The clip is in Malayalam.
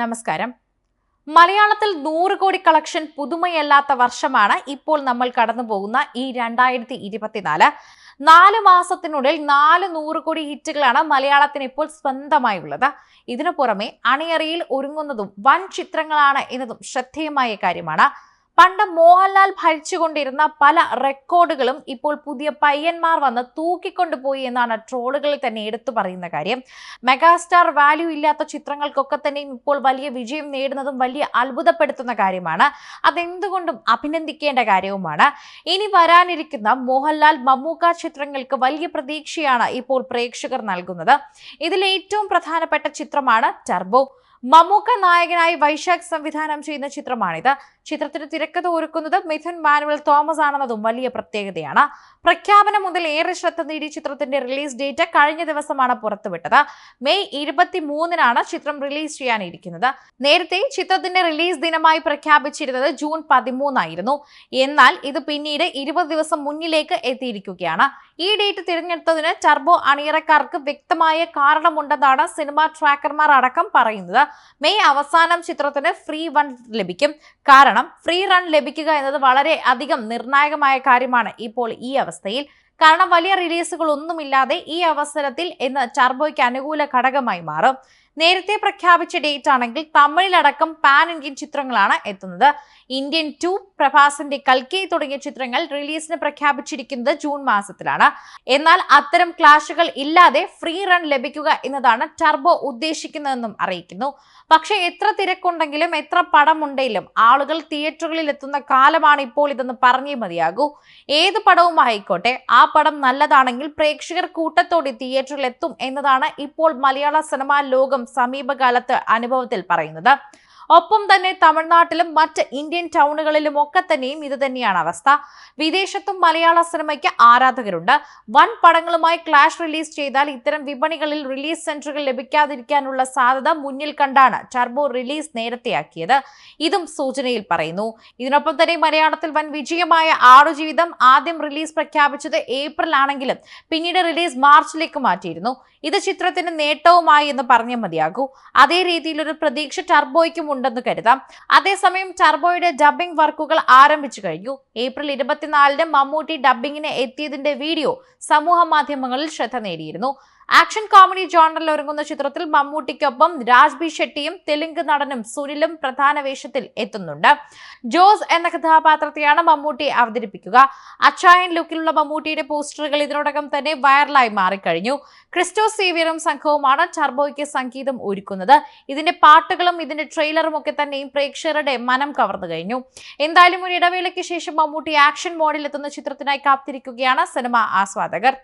നമസ്കാരം. മലയാളത്തിൽ നൂറ് കോടി കളക്ഷൻ പുതുമയല്ലാത്ത വർഷമാണ് ഇപ്പോൾ നമ്മൾ കടന്നു പോകുന്ന ഈ രണ്ടായിരത്തി ഇരുപത്തിനാല് നാല് മാസത്തിനുള്ളിൽ നാല് നൂറ് കോടി ഹിറ്റുകളാണ് മലയാളത്തിന് ഇപ്പോൾ സ്വന്തമായുള്ളത്. ഇതിനു പുറമെ അണിയറയിൽ ഒരുങ്ങുന്നതും വൻ ചിത്രങ്ങളാണ് എന്നതും ശ്രദ്ധേയമായ കാര്യമാണ്. പണ്ട് മോഹൻലാൽ ഭരിച്ചുകൊണ്ടിരുന്ന പല റെക്കോർഡുകളും ഇപ്പോൾ പുതിയ പയ്യന്മാർ വന്ന് തൂക്കിക്കൊണ്ടുപോയി എന്നാണ് ട്രോളുകളിൽ തന്നെ എടുത്തു പറയുന്ന കാര്യം. മെഗാസ്റ്റാർ വാല്യൂ ഇല്ലാത്ത ചിത്രങ്ങൾക്കൊക്കെ തന്നെയും ഇപ്പോൾ വലിയ വിജയം നേടുന്നതും വലിയ അത്ഭുതപ്പെടുത്തുന്ന കാര്യമാണ്. അതെന്തുകൊണ്ടും അഭിനന്ദിക്കേണ്ട കാര്യവുമാണ്. ഇനി വരാനിരിക്കുന്ന മോഹൻലാൽ മമ്മൂക്ക ചിത്രങ്ങൾക്ക് വലിയ പ്രതീക്ഷയാണ് ഇപ്പോൾ പ്രേക്ഷകർ നൽകുന്നത്. ഇതിൽ ഏറ്റവും പ്രധാനപ്പെട്ട ചിത്രമാണ് ടർബോ. മമ്മൂക്ക നായകനായി വൈശാഖ് സംവിധാനം ചെയ്യുന്ന ചിത്രമാണിത്. ചിത്രത്തിന് തിരക്കഥ ഒരുക്കുന്നത് മിഥുൻ മാനുവൽ തോമസ് ആണെന്നതും വലിയ പ്രത്യേകതയാണ്. പ്രഖ്യാപനം മുതൽ ഏറെ ശ്രദ്ധ നേടിയ ചിത്രത്തിന്റെ റിലീസ് ഡേറ്റ് കഴിഞ്ഞ ദിവസമാണ് പുറത്തുവിട്ടത്. മെയ് ഇരുപത്തി മൂന്നിനാണ് ചിത്രം റിലീസ് ചെയ്യാനിരിക്കുന്നത്. നേരത്തെ ചിത്രത്തിന്റെ റിലീസ് ദിനമായി പ്രഖ്യാപിച്ചിരുന്നത് ജൂൺ പതിമൂന്നായിരുന്നു. എന്നാൽ ഇത് പിന്നീട് ഇരുപത് ദിവസം മുന്നിലേക്ക് എത്തിയിരിക്കുകയാണ്. ഈ ഡേറ്റ് തിരഞ്ഞെടുത്തതിന് ടർബോ അണിയറക്കാർക്ക് വ്യക്തമായ കാരണമുണ്ടെന്നാണ് സിനിമാ ട്രാക്കർമാർ അടക്കം പറയുന്നത്. മെയ് അവസാനം ചിത്രത്തിന് ഫ്രീ വൺ ലഭിക്കും. കാരണം ഫ്രീ റൺ ലഭിക്കുക എന്നത് വളരെ അധികം നിർണായകമായ കാര്യമാണ് ഇപ്പോൾ ഈ അവസ്ഥയിൽ. കാരണം വലിയ റിലീസുകൾ ഒന്നുമില്ലാതെ ഈ അവസരത്തിൽ ഇന്ന് ടർബോയ്ക്ക് അനുകൂല ഘടകമായി മാറും. നേരത്തെ പ്രഖ്യാപിച്ച ഡേറ്റ് ആണെങ്കിൽ തമിഴിലടക്കം പാൻ ഇന്ത്യൻ ചിത്രങ്ങളാണ് എത്തുന്നത്. ഇന്ത്യൻ ടു പ്രഭാസിന്റെ കൽക്കി തുടങ്ങിയ ചിത്രങ്ങൾ റിലീസിന് പ്രഖ്യാപിച്ചിരിക്കുന്നത് ജൂൺ മാസത്തിലാണ്. എന്നാൽ അത്തരം ക്ലാഷുകൾ ഇല്ലാതെ ഫ്രീ റൺ ലഭിക്കുക എന്നതാണ് ടർബോ ഉദ്ദേശിക്കുന്നതെന്നും അറിയിക്കുന്നു. പക്ഷേ എത്ര തിരക്കുണ്ടെങ്കിലും എത്ര പടമുണ്ടെങ്കിലും ആളുകൾ തിയേറ്ററുകളിൽ എത്തുന്ന കാലമാണ് ഇപ്പോൾ ഇതെന്ന് പറഞ്ഞേ മതിയാകൂ. ഏത് പടവും ആയിക്കോട്ടെ ആ പടം നല്ലതാണെങ്കിൽ പ്രേക്ഷകർ കൂട്ടത്തോടെ തിയേറ്ററിൽ എത്തും എന്നതാണ് ഇപ്പോൾ മലയാള സിനിമാ ലോകം സമീപകാലത്ത് അനുഭവത്തിൽ പറയുന്നത്. ഒപ്പം തന്നെ തമിഴ്നാട്ടിലും മറ്റ് ഇന്ത്യൻ ടൗണുകളിലും ഒക്കെ തന്നെയും ഇത് തന്നെയാണ് അവസ്ഥ. വിദേശത്തും മലയാള സിനിമയ്ക്ക് ആരാധകരുണ്ട്. വൻ പടങ്ങളുമായി ക്ലാഷ് റിലീസ് ചെയ്താൽ ഇത്തരം വിപണികളിൽ റിലീസ് സെന്ററുകൾ ലഭിക്കാതിരിക്കാനുള്ള സാധ്യത മുന്നിൽ കണ്ടാണ് ടർബോ റിലീസ് നേരത്തെയാക്കിയത്. ഇതും സൂചനയിൽ പറയുന്നു. ഇതിനൊപ്പം തന്നെ മലയാളത്തിൽ വൻ വിജയമായ ആടുജീവിതം ആദ്യം റിലീസ് പ്രഖ്യാപിച്ചത് ഏപ്രിൽ ആണെങ്കിലും പിന്നീട് റിലീസ് മാർച്ചിലേക്ക് മാറ്റിയിരുന്നു. ഇത് ചിത്രത്തിന് നേട്ടവുമായി എന്ന് പറഞ്ഞേ മതിയാകൂ. അതേ രീതിയിലൊരു പ്രതീക്ഷ ടർബോയ്ക്കും ഉണ്ടെന്ന് കരുതാം. അതേസമയം ടർബോയുടെ ഡബ്ബിംഗ് വർക്കുകൾ ആരംഭിച്ചു കഴിഞ്ഞു. ഏപ്രിൽ ഇരുപത്തിനാലിന് മമ്മൂട്ടി ഡബ്ബിങ്ങിന് എത്തിയതിന്റെ വീഡിയോ സമൂഹ മാധ്യമങ്ങളിൽ ശ്രദ്ധ നേടിയിരുന്നു. ആക്ഷൻ കോമഡി ജോണറിൽ ഒരുങ്ങുന്ന ചിത്രത്തിൽ മമ്മൂട്ടിക്കൊപ്പം രാജ്ബി ഷെട്ടിയും തെലുങ്ക് നടനും സുനിലും പ്രധാന വേഷത്തിൽ എത്തുന്നുണ്ട്. ജോസ് എന്ന കഥാപാത്രത്തെയാണ് മമ്മൂട്ടി അവതരിപ്പിക്കുക. അച്ചായൻ ലുക്കിലുള്ള മമ്മൂട്ടിയുടെ പോസ്റ്ററുകൾ ഇതിനോടകം തന്നെ വൈറലായി മാറിക്കഴിഞ്ഞു. ക്രിസ്റ്റോ സേവിയറും സംഘവുമാണ് ടർബോയ്ക്ക് സംഗീതം ഒരുക്കുന്നത്. ഇതിന്റെ പാട്ടുകളും ഇതിന്റെ ട്രെയിലറും ഒക്കെ തന്നെയും പ്രേക്ഷകരുടെ മനം കവർന്നു കഴിഞ്ഞു. എന്തായാലും ഒരു ഇടവേളയ്ക്ക് ശേഷം മമ്മൂട്ടി ആക്ഷൻ മോഡിൽ എത്തുന്ന ചിത്രത്തിനായി കാത്തിരിക്കുകയാണ് സിനിമ ആസ്വാദകർ.